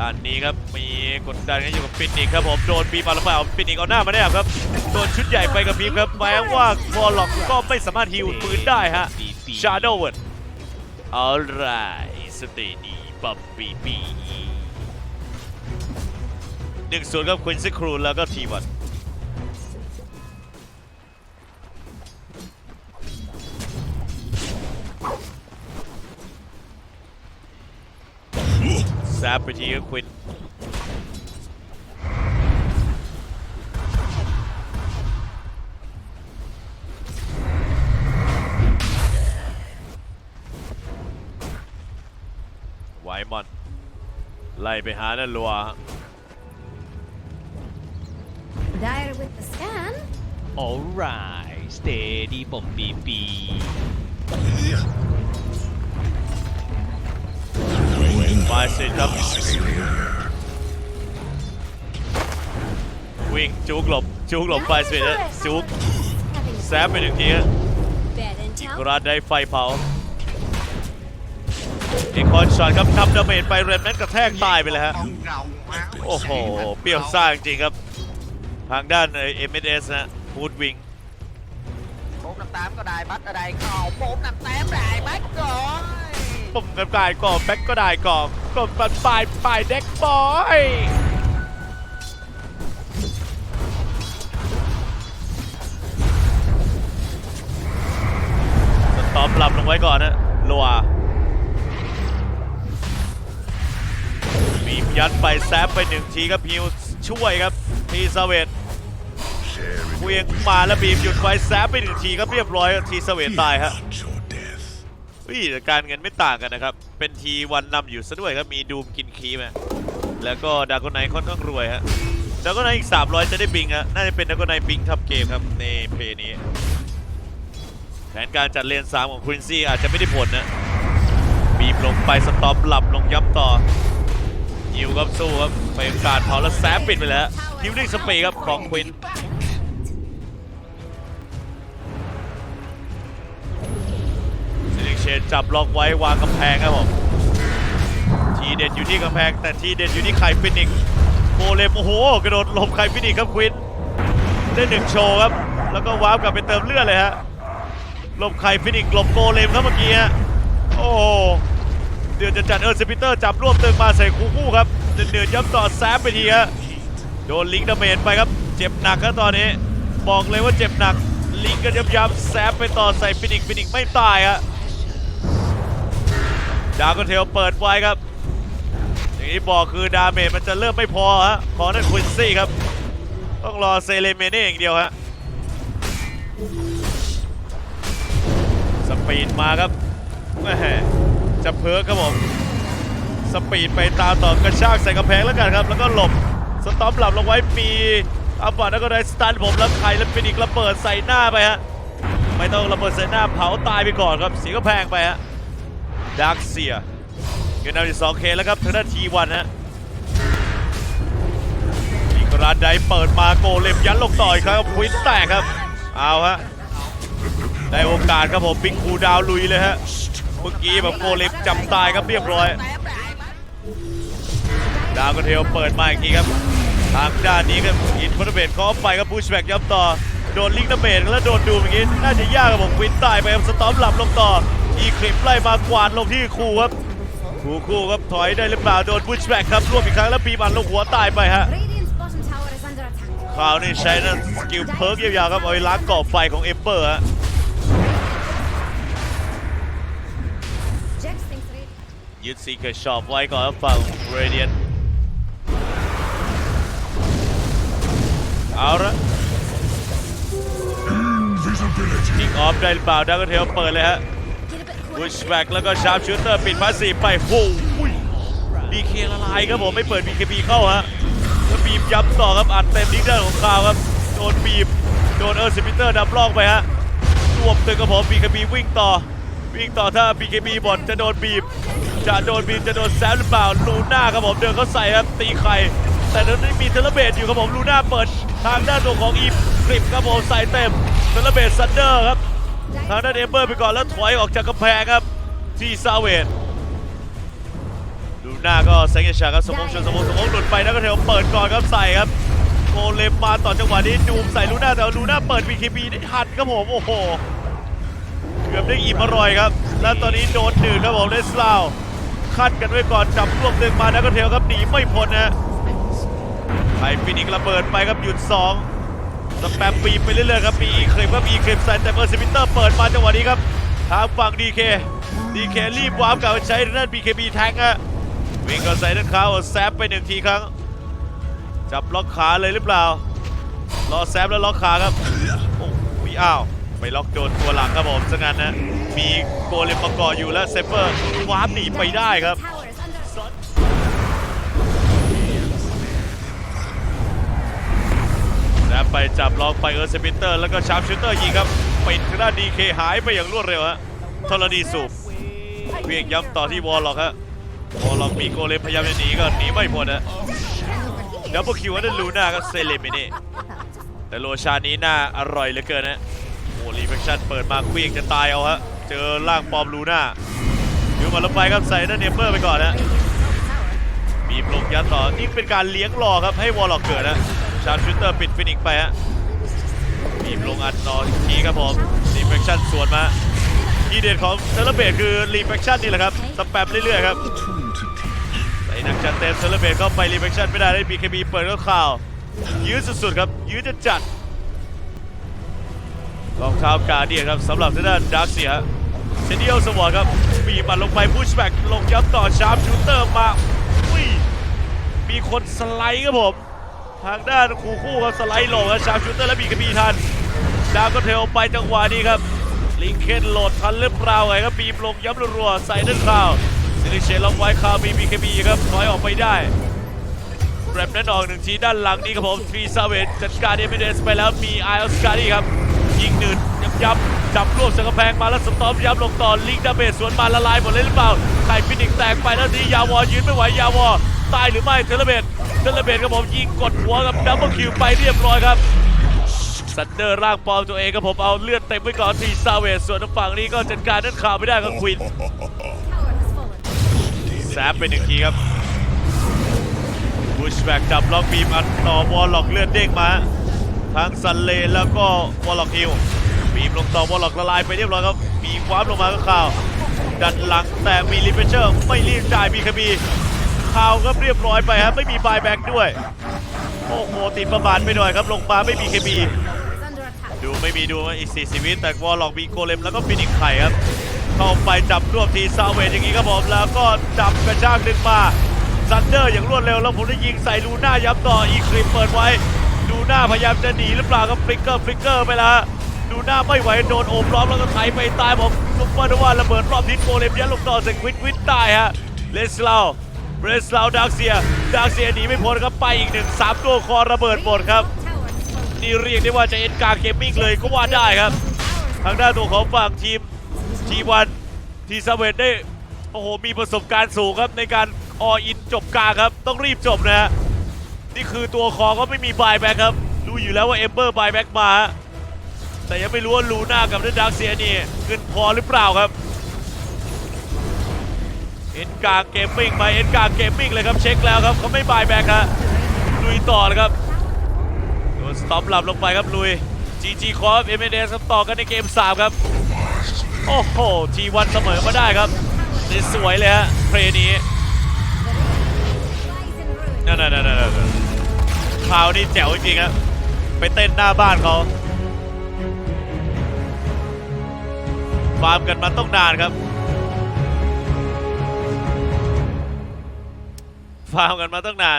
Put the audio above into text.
ด้านนี้ครับมีกดดันกันอยู่กับปินนิกครับผมโดนบีบมาแล้วเปล่าปินนิกเอาหน้ามาแนบครับโดนชุดใหญ่ไปกับบีมครับแม้ว่าบอลล็อกก็ไม่สามารถฮิวปืนได้ฮะชาโดเวิร์ดเอาไรสเตดีบัมบีบีหนึ่งส่วนครับควินซิครูแล้วก็ทีวัน แซบไปทีครับควินไวมอนไล่ไปหานั่นลัว Dire with the scan. alright steady ผม บีบีมาสิครับ วิ่งจุกหลบจุกหลบไปสิแล้วจุก Having แซบไปหนึ่งทีฮะ bad ก intel. ราดได้ไฟเผาเอกคอนช็อตครับทำดาเมจไปเรนแมนกระแทกตายไปเลยฮะ โอ้โห เปรี้ยวซ่าจริงๆครับ ทางด้านเอ็มเอสนะฟูดวิง bốn năm tám có đài bắt ở đây còn bốn năm tám đài bắt rồi ปุ่มกัน กายก่อนแบ็กก็ได้ก่อนกดปันปลายปลายเด็กบอยสตอมหลับลงไว้ก่อนนะลัวบีบยัดไปแซฟไปหนึ่งทีครับฮิวช่วยครับทีสเวตเวียงมาแล้วบีบหยุดไว้แซฟไปหนึ่งทีครับเรียบร้อยทีสเวตตายฮะ อุ้ยแต่การเงินไม่ต่างกันนะครับ เป็นทีวันนำอยู่ซะด้วยครับ มีดูมกินคีมาแล้วก็ดากอนไนค่อนข้างรวยฮะดากอนไนอีก 300 จะได้บิงฮะน่าจะเป็นดากอนไนบิงทับเกมครับในเพย์นี้ แผนการจัดเลน 3 ของควินซี่อาจจะไม่ได้ผลนะบีบลงไปสต็อปหลับลงย้ำต่อยิวครับสู้ครับไปการเผาแล้วแซฟปิดไปแล้วฮิวลิ่งสปีครับของควิน เชนจับล็อกไว้วางกำแพงครับผมทีเด็ดอยู่ที่กำแพง แต่ทีเด็ดอยู่ที่ไข่ฟินิกซ์โกเลมโอ้โห กระโดดหลบไข่ฟินิกซ์ครับควินได้หนึ่งโชว์ครับ แล้วก็ว้าวกลับไปเติมเลือดเลยฮะหลบไข่ฟินิกซ์หลบโกเลมครับเมื่อกี้ฮะโอ้เดือดจะจัดเออร์ซิปิเตอร์จับรวบตึงมาใส่คู่คู่ครับเดือดเดือดย้ำต่อแซฟไปทีฮะโดนลิงก์ดาเมจไปครับ เจ็บหนักครับตอนนี้ บอกเลยว่าเจ็บหนักลิงก์ก็ย้ำย้ำแซฟไปต่อใส่ฟินิกซ์ฟินิกซ์ไม่ตายฮะ ดาวก็เทลเปิดไว้ครับ อย่างที่บอกคือดาเมจมันจะเริ่มไม่พอฮะของนั่นควินซี่ครับ ต้องรอเซเลเมเน่อย่างเดียวฮะสปีดมาครับจะเพิร์กครับผมสปีดไปตามต่อกระชากใส่กำแพงแล้วกันครับ แล้วก็หลบสต็อปหลับลงไว้มีอัปบัตแล้วก็ได้สตันผมแล้วไข่แล้วฟินิกระเบิดใส่หน้าไปฮะไม่ต้องระเบิดใส่หน้าเผาตายไปก่อนครับเสียกำแพงไปฮะ ดาร์กเซียเงินนำอยู่ 2K แล้วครับทางด้านทีวันฮะอีกร้านใดเปิดมาโกเล็มยันลงต่อยครับควินแตกครับ เอาฮะ ได้โอกาสครับผมบิ๊กคูดาวลุยเลยฮะ เมื่อกี้แบบโกเล็มจับตายครับเรียบร้อย ดาวกระเทลเปิดมาอีกทีครับ ทางด้านนี้ครับอินพัตเบตเขาไปครับพุชแบกย้ำต่อ โดนลิงก์ดาเมจแล้วโดนดูเมื่อกี้ น่าจะยากครับผมควินตายไปครับสตอมหลับลงต่อ อีคลิปไล่มากวาดลงที่คู่ครับคู่คู่ครับถอยได้หรือเปล่าโดนพุชแบ็กครับรวบอีกครั้งแล้วปีมันลงหัวตายไปฮะคราวนี้ใช้นั่นสกิลเพิร์กยาวๆครับเอาไว้ล้างกรอบไฟของเอเปอร์ฮะยึดซีเกอร์ช็อปไว้ก่อนฝั่งเรเดียนเอาละทิกออฟได้หรือเปล่าดักเทลเปิดเลยฮะ บุชแบ็กแล้วก็ชาร์ปชูเตอร์ปิดพาสีไปโอ้ยบีเคละลายครับผมไม่เปิดบีเคบีเข้าฮะแล้วบีบย้ำต่อครับอัดเต็มลิงด้านของคาวครับโดนบีบโดนเออร์ซิมิเตอร์ดับลอกไปฮะรวบตึงกับผมบีเคบีวิ่งต่อ วิ่งต่อถ้าบีเคบีบอลจะโดนบีบ จะโดนบีบจะโดนแซมหรือเปล่าลูน่าครับผมเดินเขาใส่ครับตีไข่แต่ตอนนี้มีเทเลเบตอยู่ครับผมลูน่าเปิดทางด้านตัวของอีฟกริปครับผมใส่เต็มเทเลเบตซันเดอร์ครับ ทางด้านเอมเบอร์ไปก่อนแล้วถอยออกจากกำแพงครับ ที่ซาเวตดูลูน่าก็เซ็งชาครับสมองชนสมองสมองหลุดไปแล้วก็เทลเปิดก่อนครับใส่ครับโกเลมมาต่อจังหวะนี้ดูมใส่ลูน่าแต่ลูน่าเปิด BKB ได้ทันครับผมโอ้โหเกือบได้อิ่มอร่อยครับ แล้วตอนนี้โดนหนึ่งครับผมเลสลาวคัดกันไว้ก่อนจับรวบหนึ่งมาแล้วก็เทลครับหนีไม่พ้นนะไอฟินิกระเบิดไปครับหยุดสอง สแปมปีไปเรื่อยๆครับมีอีคลิปครับมีคลิปใส่แต่เมอร์ซิมิเตอร์เปิดมาจังหวะนี้ครับทางฝั่งดีเคดีเครีบวาร์ปกลับมาใช้ด้าน BKB แทงฮะวิ่งเข้าใส่ด้านขาแซฟไปหนึ่งทีครั้ง จับล็อกขาเลยหรือเปล่า รอแซฟแล้วล็อกขาครับโอ้ยอ้าวไปล็อกโดนตัวหลังครับผมซะงั้นนะมีโกเลมมาเกาะอยู่แล้วเซฟเฟอร์วาร์ปหนีไปได้ครับ ไปจับล็อกไปเออร์เซปิเตอร์ แล้วก็ชาร์ปชูเตอร์ยิงครับปิดทางด้านดีเคหายไปอย่างรวดเร็วฮะธรณีสูบเวียงย้ำต่อที่วอลล็อกฮะวอลล็อกมีโกเลมพยายามจะหนีก็หนีไม่พ้นฮะดับเบิลคิวนั้นลูน่าก็เซเลมินี่แต่โลชานี้น่าอร่อยเหลือเกินนะโอ้รีเฟคชั่นเปิดมาเควียงจะตายเอาฮะเจอร่างปอมลูน่าดูมาลงไปครับใส่นั่นเนมเบอร์ไปก่อนนะมีปลงยัดต่อนี่เป็นการเลี้ยงรอครับให้วอลล็อกเกิดนะ ชาร์ชูเตอร์ปิดฟินิกไปฮะมีปลงอัดนออีกทีครับผมรีเฟคชั่นสวนมาทีเด็ดของเซเลเบตคือรีเฟคชั่นนี่แหละครับสแปมเรื่อยๆครับใส่นักจัดเต็มเซเลเบตเข้าไปรีเฟคชั่นไม่ได้ได้ BKB เปิดก็ข่าว ยื้อสุดๆครับ ยื้อจะจัดรองเท้ากาเดียครับสำหรับทางด้านดาร์กเซียเซนดิโอสวอร์ครับปีบัดลงไปพุชแบ็กลงย้ำต่อชาร์ปชูเตอร์มาอุ้ยมีคนสไลด์ครับผม ทางด้านคู่คู่ครับสไลด์ลงครับชาร์ชูเตอร์และบีกบีทัน ดาวก็เทลไปจังหวะนี้ครับ ลิงเคนโหลดทันหรือเปล่าไงครับบีมลงย้ำรัวๆใส่ด้านข่าวซิลิเชนล็องไว้ข่าวมีบีเคบีครับถอยออกไปได้แรมนั้นออกหนึ่งทีด้านหลังนี้ครับผมทรีซาเวตจัดการเอเมเดสไปแล้วมีไอออสการีครับยิงหนืดยับยับจับรวบสังกำแพงมาแล้วสตอมยับลงต่อลิงดาเมจสวนมาละลายหมดเลยหรือเปล่าไข่ฟินิกแตกไปแล้วนี้ยาวอยืนไม่ไหวยาวอตายหรือไม่เทเลเบต เทเลเบตครับผมยิงกดหัวกับดับเบิลคิวไปเรียบร้อยครับซันเดอร์ร่างปลอมตัวเองครับผมเอาเลือดเต็มไว้ก่อนทีซาเวสส่วนทางฝั่งนี้ก็จัดการนั่นข่าวไม่ได้กับควินแซฟไปหนึ่งทีครับบูชแบกจับล็อกบีมอัดต่อวอลล็อกเลือดเด้งมาทั้งซันเลแล้วก็วอลล็อกฮิลบีมลงต่อวอลล็อกละลายไปเรียบร้อยครับมีความลงมาก็ข่าวดันหลังแต่มีลิเฟเชอร์ไม่รีบจ่ายบีคบี ข่าวครับเรียบร้อยไปครับไม่มีบายแบ็กด้วย โอ้โหติดประมาทไปหน่อยครับ ลงมาไม่มีเคบีดูไม่มีดูมาอีก4ชีวิต แต่วอลล็อกมีโกเลมแล้วก็ฟินิกไข่ครับ เข้าไปจับรวบทีซาเวทอย่างนี้ครับผมแล้วก็จับกระชากดึงมาซันเดอร์อย่างรวดเร็วแล้วผมได้ยิงใส่ลูน่าย้ำต่ออีคลิปเปิดไว้ลูน่าพยายามจะหนีหรือเปล่าครับฟลิกเกอร์ฟลิกเกอร์ไปละลูน่าไม่ไหวโดนโอบล้อมแล้วก็ไถไปตายผมซุปเปอร์นว่าระเบิดรอบทิศโกเลมยัดลงต่อเสร็ควิดวิดตายฮะเลสลาว เบรสลาวดาร์กเซียดาร์กเซียหนีไม่พ้นครับไปอีกหนึ่งสามตัวคอระเบิดหมดครับ นี่เรียกได้ว่าจะเอ็นการเกมมิ่งเลยก็ว่าได้ครับ ทางด้านตัวของฝั่งทีมทีวันทีสเวตได้โอ้โหมีประสบการณ์สูงครับในการออินจบกาครับต้องรีบจบนะฮะนี่คือตัวคอก็ไม่มีบายแบ็กครับรู้อยู่แล้วว่าเอมเบอร์บายแบ็กมา แต่ยังไม่รู้ว่าลูน่ากับเดนดักเซียนี่เงินพอหรือเปล่าครับ อ็นกาเกมมิ่งไปเอ็นกาเกมมิ่งเลยครับเช็คแล้วครับเขาไม่บายแบกฮะลุยต่อเลยครับโดนสต็อปหลับลงไปครับลุย GG คอฟเอ็มเอเดสต่อกันในเกม 3 ครับ โอ้โหทีวันเสมอมาได้ครับนี่สวยเลยฮะเพลย์นี้นั่นนั่นนั่นนั่นคราวนี้แจ๋วจริงครับไปเต้นหน้าบ้านเขาฟาร์มกันมาต้องนานครับ ฟาร์มกันมาตั้งนาน